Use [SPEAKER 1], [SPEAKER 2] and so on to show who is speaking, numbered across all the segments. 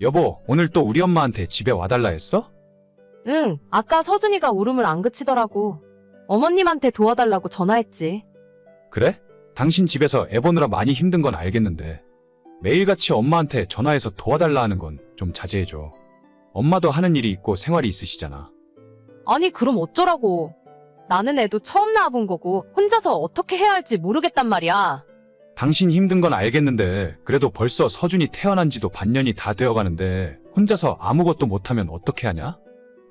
[SPEAKER 1] 여보, 오늘 또 우리 엄마한테 집에 와달라 했어?
[SPEAKER 2] 응, 아까 서준이가 울음을 안 그치더라고. 어머님한테 도와달라고 전화했지.
[SPEAKER 1] 그래? 당신 집에서 애 보느라 많이 힘든 건 알겠는데 매일같이 엄마한테 전화해서 도와달라 하는 건 좀 자제해줘. 엄마도 하는 일이 있고 생활이 있으시잖아.
[SPEAKER 2] 아니, 그럼 어쩌라고. 나는 애도 처음 낳아본 거고, 혼자서 어떻게 해야 할지 모르겠단 말이야.
[SPEAKER 1] 당신 힘든 건 알겠는데 그래도 벌써 서준이 태어난 지도 반년이 다 되어가는데 혼자서 아무것도 못하면 어떻게 하냐?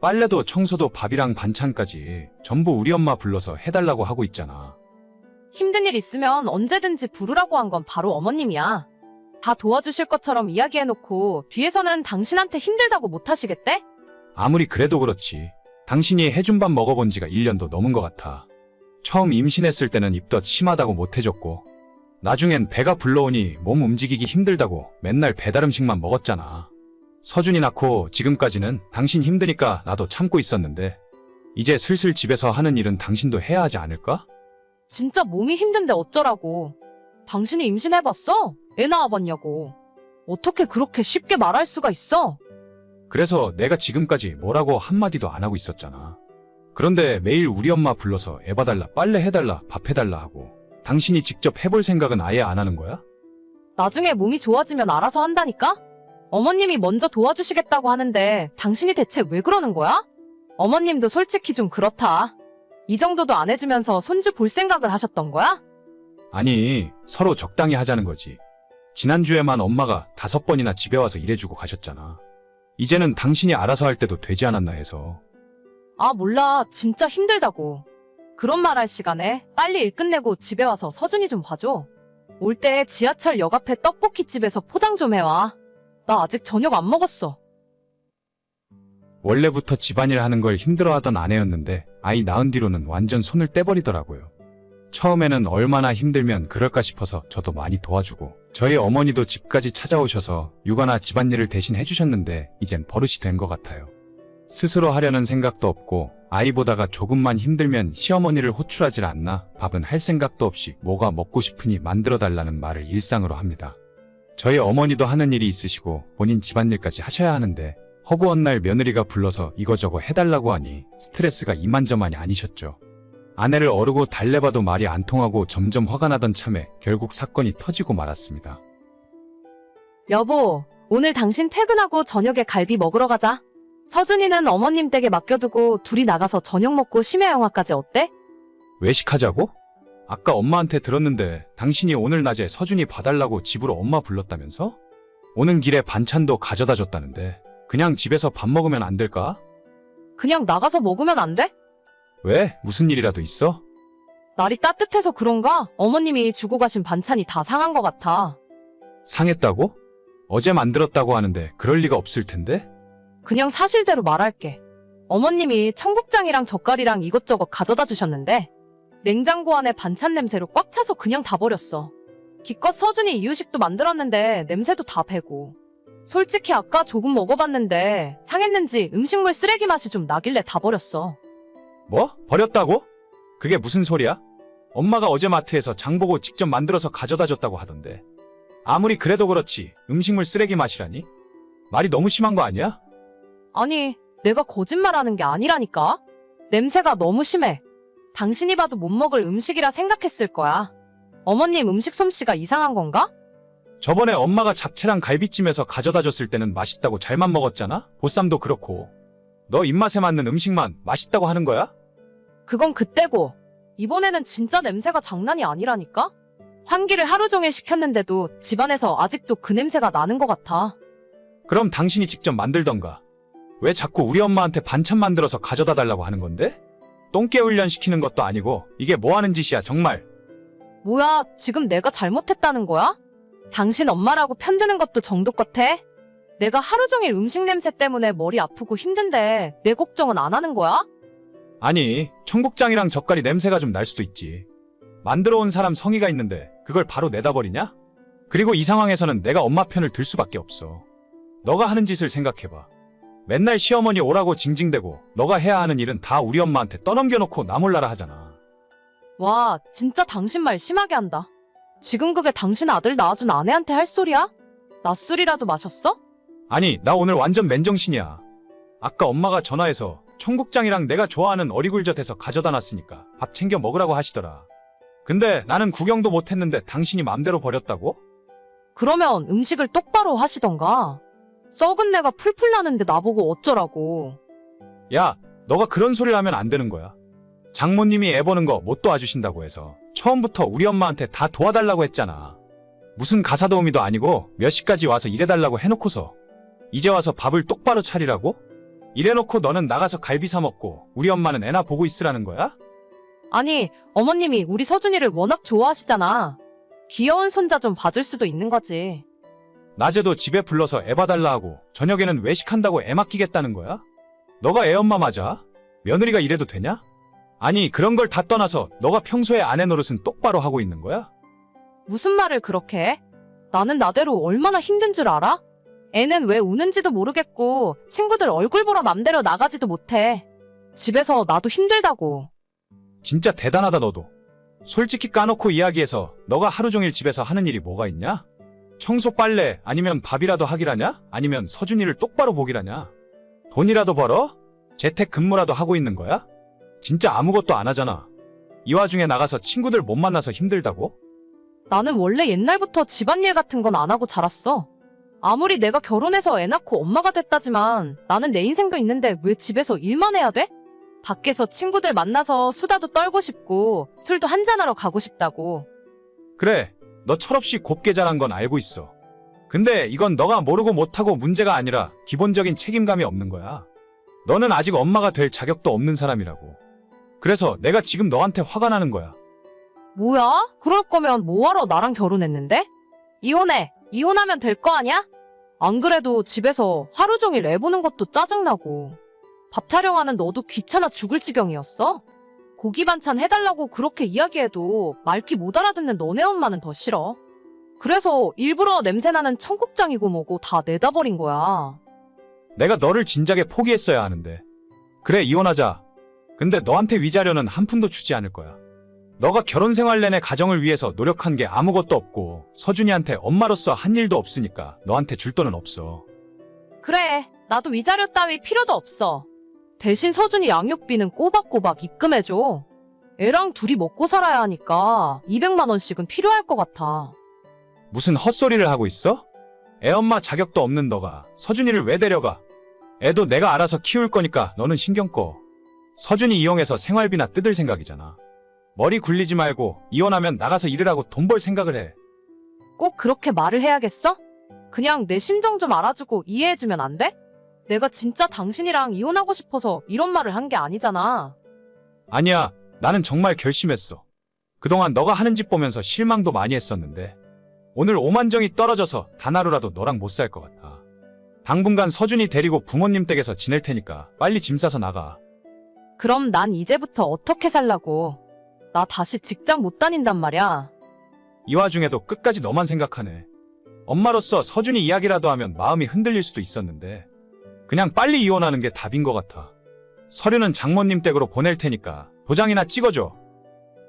[SPEAKER 1] 빨래도 청소도 밥이랑 반찬까지 전부 우리 엄마 불러서 해달라고 하고 있잖아.
[SPEAKER 2] 힘든 일 있으면 언제든지 부르라고 한 건 바로 어머님이야. 다 도와주실 것처럼 이야기해놓고 뒤에서는 당신한테 힘들다고 못하시겠대?
[SPEAKER 1] 아무리 그래도 그렇지. 당신이 해준 밥 먹어본 지가 1년도 넘은 것 같아. 처음 임신했을 때는 입덧 심하다고 못해줬고, 나중엔 배가 불러오니 몸 움직이기 힘들다고 맨날 배달 음식만 먹었잖아. 서준이 낳고 지금까지는 당신 힘드니까 나도 참고 있었는데, 이제 슬슬 집에서 하는 일은 당신도 해야 하지 않을까?
[SPEAKER 2] 진짜 몸이 힘든데 어쩌라고. 당신이 임신해봤어? 애 낳아봤냐고. 어떻게 그렇게 쉽게 말할 수가 있어?
[SPEAKER 1] 그래서 내가 지금까지 뭐라고 한마디도 안 하고 있었잖아. 그런데 매일 우리 엄마 불러서 애 봐달라, 빨래 해달라, 밥 해달라 하고, 당신이 직접 해볼 생각은 아예 안 하는 거야?
[SPEAKER 2] 나중에 몸이 좋아지면 알아서 한다니까? 어머님이 먼저 도와주시겠다고 하는데 당신이 대체 왜 그러는 거야? 어머님도 솔직히 좀 그렇다. 이 정도도 안 해주면서 손주 볼 생각을 하셨던 거야?
[SPEAKER 1] 아니, 서로 적당히 하자는 거지. 지난주에만 엄마가 다섯 번이나 집에 와서 일해주고 가셨잖아. 이제는 당신이 알아서 할 때도 되지 않았나 해서.
[SPEAKER 2] 아, 몰라. 진짜 힘들다고. 그런 말 할 시간에 빨리 일 끝내고 집에 와서 서준이 좀 봐줘. 올 때 지하철 역 앞에 떡볶이집에서 포장 좀 해와. 나 아직 저녁 안 먹었어.
[SPEAKER 1] 원래부터 집안일 하는 걸 힘들어하던 아내였는데 아이 낳은 뒤로는 완전 손을 떼버리더라고요. 처음에는 얼마나 힘들면 그럴까 싶어서 저도 많이 도와주고 저희 어머니도 집까지 찾아오셔서 육아나 집안일을 대신 해주셨는데 이젠 버릇이 된 것 같아요. 스스로 하려는 생각도 없고 아이 보다가 조금만 힘들면 시어머니를 호출하질 않나 밥은 할 생각도 없이 뭐가 먹고 싶으니 만들어 달라는 말을 일상으로 합니다. 저희 어머니도 하는 일이 있으시고 본인 집안일까지 하셔야 하는데 허구한 날 며느리가 불러서 이거저거 해달라고 하니 스트레스가 이만저만이 아니셨죠. 아내를 어르고 달래봐도 말이 안 통하고 점점 화가 나던 참에 결국 사건이 터지고 말았습니다.
[SPEAKER 2] 여보, 오늘 당신 퇴근하고 저녁에 갈비 먹으러 가자. 서준이는 어머님 댁에 맡겨두고 둘이 나가서 저녁 먹고 심야 영화까지 어때?
[SPEAKER 1] 외식하자고? 아까 엄마한테 들었는데 당신이 오늘 낮에 서준이 봐달라고 집으로 엄마 불렀다면서? 오는 길에 반찬도 가져다 줬다는데 그냥 집에서 밥 먹으면 안 될까?
[SPEAKER 2] 그냥 나가서 먹으면 안 돼?
[SPEAKER 1] 왜? 무슨 일이라도 있어?
[SPEAKER 2] 날이 따뜻해서 그런가? 어머님이 주고 가신 반찬이 다 상한 것 같아.
[SPEAKER 1] 상했다고? 어제 만들었다고 하는데 그럴 리가 없을 텐데?
[SPEAKER 2] 그냥 사실대로 말할게. 어머님이 청국장이랑 젓갈이랑 이것저것 가져다 주셨는데 냉장고 안에 반찬 냄새로 꽉 차서 그냥 다 버렸어. 기껏 서준이 이유식도 만들었는데 냄새도 다 배고. 솔직히 아까 조금 먹어봤는데 상했는지 음식물 쓰레기 맛이 좀 나길래 다 버렸어.
[SPEAKER 1] 뭐? 버렸다고? 그게 무슨 소리야? 엄마가 어제 마트에서 장 보고 직접 만들어서 가져다 줬다고 하던데. 아무리 그래도 그렇지 음식물 쓰레기 맛이라니? 말이 너무 심한 거 아니야?
[SPEAKER 2] 아니, 내가 거짓말하는 게 아니라니까? 냄새가 너무 심해. 당신이 봐도 못 먹을 음식이라 생각했을 거야. 어머님 음식 솜씨가 이상한 건가?
[SPEAKER 1] 저번에 엄마가 잡채랑 갈비찜에서 가져다 줬을 때는 맛있다고 잘만 먹었잖아? 보쌈도 그렇고. 너 입맛에 맞는 음식만 맛있다고 하는 거야?
[SPEAKER 2] 그건 그때고. 이번에는 진짜 냄새가 장난이 아니라니까? 환기를 하루 종일 시켰는데도 집안에서 아직도 그 냄새가 나는 것 같아.
[SPEAKER 1] 그럼 당신이 직접 만들던가. 왜 자꾸 우리 엄마한테 반찬 만들어서 가져다 달라고 하는 건데? 똥개 훈련 시키는 것도 아니고 이게 뭐 하는 짓이야 정말.
[SPEAKER 2] 뭐야, 지금 내가 잘못했다는 거야? 당신 엄마라고 편드는 것도 정도 같아? 내가 하루 종일 음식 냄새 때문에 머리 아프고 힘든데 내 걱정은 안 하는 거야?
[SPEAKER 1] 아니, 청국장이랑 젓갈이 냄새가 좀 날 수도 있지. 만들어 온 사람 성의가 있는데 그걸 바로 내다버리냐? 그리고 이 상황에서는 내가 엄마 편을 들 수밖에 없어. 너가 하는 짓을 생각해봐. 맨날 시어머니 오라고 징징대고 너가 해야 하는 일은 다 우리 엄마한테 떠넘겨놓고 나 몰라라 하잖아.
[SPEAKER 2] 와, 진짜 당신 말 심하게 한다. 지금 그게 당신 아들 낳아준 아내한테 할 소리야? 낮술이라도 마셨어?
[SPEAKER 1] 아니, 나 오늘 완전 맨정신이야. 아까 엄마가 전화해서 청국장이랑 내가 좋아하는 어리굴젓해서 가져다 놨으니까 밥 챙겨 먹으라고 하시더라. 근데 나는 구경도 못 했는데 당신이 맘대로 버렸다고?
[SPEAKER 2] 그러면 음식을 똑바로 하시던가. 썩은 내가 풀풀 나는데 나보고 어쩌라고.
[SPEAKER 1] 야, 너가 그런 소리를 하면 안 되는 거야. 장모님이 애 보는 거 못 도와주신다고 해서 처음부터 우리 엄마한테 다 도와달라고 했잖아. 무슨 가사 도우미도 아니고 몇 시까지 와서 일해달라고 해놓고서 이제 와서 밥을 똑바로 차리라고? 이래놓고 너는 나가서 갈비 사 먹고 우리 엄마는 애나 보고 있으라는 거야?
[SPEAKER 2] 아니, 어머님이 우리 서준이를 워낙 좋아하시잖아. 귀여운 손자 좀 봐줄 수도 있는 거지.
[SPEAKER 1] 낮에도 집에 불러서 애 봐달라 하고 저녁에는 외식한다고 애 맡기겠다는 거야? 너가 애 엄마 맞아? 며느리가 이래도 되냐? 아니 그런 걸 다 떠나서 너가 평소에 아내 노릇은 똑바로 하고 있는 거야?
[SPEAKER 2] 무슨 말을 그렇게 해? 나는 나대로 얼마나 힘든 줄 알아? 애는 왜 우는지도 모르겠고 친구들 얼굴 보러 맘대로 나가지도 못해. 집에서 나도 힘들다고.
[SPEAKER 1] 진짜 대단하다 너도. 솔직히 까놓고 이야기해서 너가 하루 종일 집에서 하는 일이 뭐가 있냐? 청소 빨래 아니면 밥이라도 하기라냐? 아니면 서준이를 똑바로 보기라냐? 돈이라도 벌어? 재택 근무라도 하고 있는 거야? 진짜 아무것도 안 하잖아. 이 와중에 나가서 친구들 못 만나서 힘들다고?
[SPEAKER 2] 나는 원래 옛날부터 집안일 같은 건 안 하고 자랐어. 아무리 내가 결혼해서 애 낳고 엄마가 됐다지만 나는 내 인생도 있는데 왜 집에서 일만 해야 돼? 밖에서 친구들 만나서 수다도 떨고 싶고 술도 한잔하러 가고 싶다고.
[SPEAKER 1] 그래, 너 철없이 곱게 자란 건 알고 있어. 근데 이건 너가 모르고 못하고 문제가 아니라 기본적인 책임감이 없는 거야. 너는 아직 엄마가 될 자격도 없는 사람이라고. 그래서 내가 지금 너한테 화가 나는 거야.
[SPEAKER 2] 뭐야? 그럴 거면 뭐하러 나랑 결혼했는데? 이혼해. 이혼하면 될 거 아냐? 안 그래도 집에서 하루 종일 애 보는 것도 짜증나고. 밥 타령하는 너도 귀찮아 죽을 지경이었어? 고기 반찬 해달라고 그렇게 이야기해도 말귀 못 알아듣는 너네 엄마는 더 싫어. 그래서 일부러 냄새나는 청국장이고 뭐고 다 내다 버린 거야.
[SPEAKER 1] 내가 너를 진작에 포기했어야 하는데. 그래, 이혼하자. 근데 너한테 위자료는 한 푼도 주지 않을 거야. 너가 결혼 생활 내내 가정을 위해서 노력한 게 아무것도 없고 서준이한테 엄마로서 한 일도 없으니까 너한테 줄 돈은 없어.
[SPEAKER 2] 그래, 나도 위자료 따위 필요도 없어. 대신 서준이 양육비는 꼬박꼬박 입금해줘. 애랑 둘이 먹고 살아야 하니까 200만 원씩은 필요할 것 같아.
[SPEAKER 1] 무슨 헛소리를 하고 있어? 애 엄마 자격도 없는 너가 서준이를 왜 데려가? 애도 내가 알아서 키울 거니까 너는 신경 꺼. 서준이 이용해서 생활비나 뜯을 생각이잖아. 머리 굴리지 말고 이혼하면 나가서 일을 하고 돈 벌 생각을 해.
[SPEAKER 2] 꼭 그렇게 말을 해야겠어? 그냥 내 심정 좀 알아주고 이해해주면 안 돼? 내가 진짜 당신이랑 이혼하고 싶어서 이런 말을 한 게 아니잖아.
[SPEAKER 1] 아니야, 나는 정말 결심했어. 그동안 너가 하는 짓 보면서 실망도 많이 했었는데 오늘 오만정이 떨어져서 단 하루라도 너랑 못 살 것 같아. 당분간 서준이 데리고 부모님 댁에서 지낼 테니까 빨리 짐 싸서 나가.
[SPEAKER 2] 그럼 난 이제부터 어떻게 살라고. 나 다시 직장 못 다닌단 말이야.
[SPEAKER 1] 이 와중에도 끝까지 너만 생각하네. 엄마로서 서준이 이야기라도 하면 마음이 흔들릴 수도 있었는데 그냥 빨리 이혼하는 게 답인 것 같아. 서류는 장모님 댁으로 보낼 테니까 도장이나 찍어줘.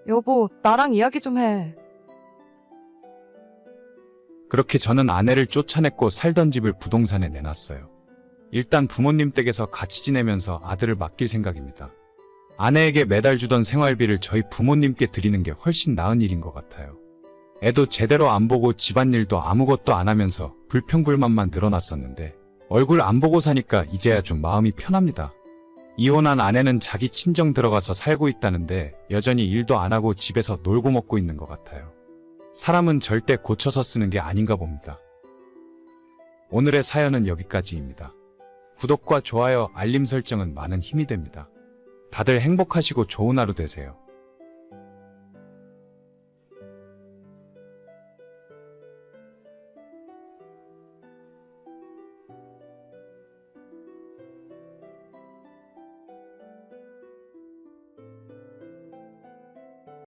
[SPEAKER 2] 여보, 나랑 이야기 좀 해.
[SPEAKER 1] 그렇게 저는 아내를 쫓아냈고 살던 집을 부동산에 내놨어요. 일단 부모님 댁에서 같이 지내면서 아들을 맡길 생각입니다. 아내에게 매달 주던 생활비를 저희 부모님께 드리는 게 훨씬 나은 일인 것 같아요. 애도 제대로 안 보고 집안일도 아무것도 안 하면서 불평불만만 늘어났었는데 얼굴 안 보고 사니까 이제야 좀 마음이 편합니다. 이혼한 아내는 자기 친정 들어가서 살고 있다는데 여전히 일도 안 하고 집에서 놀고 먹고 있는 것 같아요. 사람은 절대 고쳐서 쓰는 게 아닌가 봅니다. 오늘의 사연은 여기까지입니다. 구독과 좋아요, 알림 설정은 많은 힘이 됩니다. 다들 행복하시고 좋은 하루 되세요.